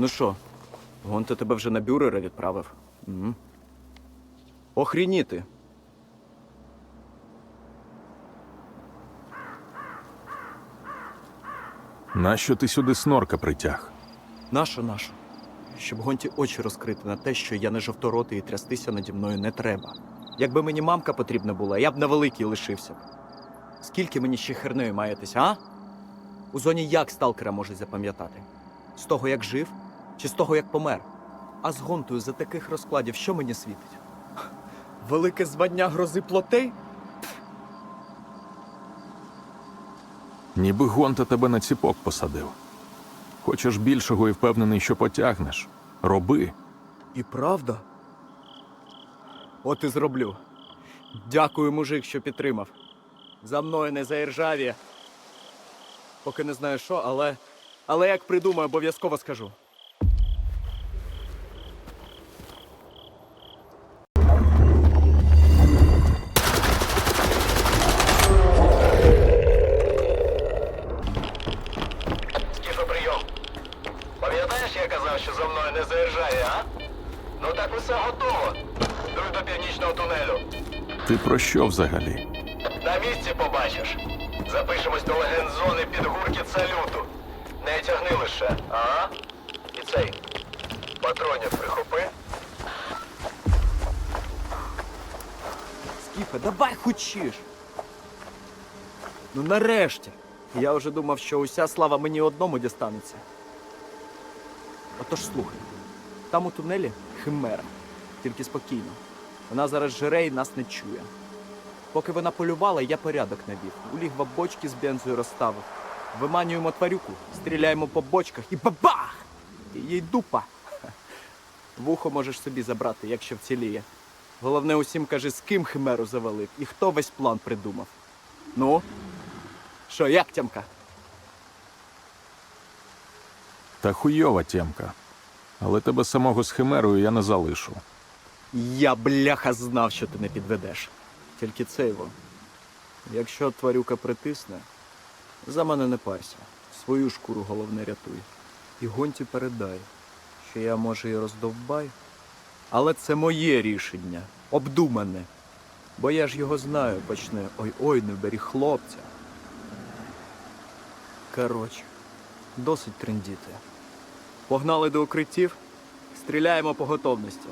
Ну що, Гонта тебе вже на бюрера відправив. Угу. Охрініти. Нащо ти сюди снорка притяг? Нащо, нащо? Щоб гонті очі розкрити на те, що я не жовторотий і трястися наді мною не треба. Якби мені мамка потрібна була, я б на великій лишився. б. Скільки мені ще хернею маєтеся, а? У зоні як сталкера можуть запам'ятати? З того, як жив, чи з того, як помер? А з гонтою за таких розкладів що мені світить? Велике звання грози плотей? Ніби гонта тебе на ціпок посадив. Хочеш більшого і впевнений, що потягнеш. Роби. І правда? От і зроблю. Дякую, мужик, що підтримав. За мною не заіржаві. Поки не знаю що, але. Але як придумаю, обов'язково скажу. Скіфе, прийом. Пам'ятаєш, я казав, що за мною не заїжджає, а? Ну так усе готово. Дуй до північного тунелю. Ти про що взагалі? На місці побачиш. Запишемось до легенд зони під гуркіт салюту. Не тягни лише, ага? І цей. Патронів прихопи. Скіфе, давай хочеш. Ну нарешті. Я вже думав, що уся слава мені одному дістанеться. Отож слухай, там у тунелі химера. Тільки спокійно. Вона зараз жере і нас не чує. Поки вона полювала, я порядок навів. У лігва бочки з бензою розставив. Виманюємо тварюку, стріляємо по бочках і бабах! Їй дупа. Вухо можеш собі забрати, якщо вціліє. Головне усім кажи, з ким химеру завалив і хто весь план придумав. Ну? Що, як тямка? Та хуйова тємка. Але тебе самого з химерою я не залишу. Я бляха знав, що ти не підведеш. Тільки це його. Якщо тварюка притисне, за мене не парся. Свою шкуру головне рятуй. І гонті передай, що я, може, і роздовбай, але це моє рішення, обдумане. Бо я ж його знаю, почне ой-ой, не бері хлопця. Коротше, досить трендіти. Погнали до укриттів, стріляємо по готовності.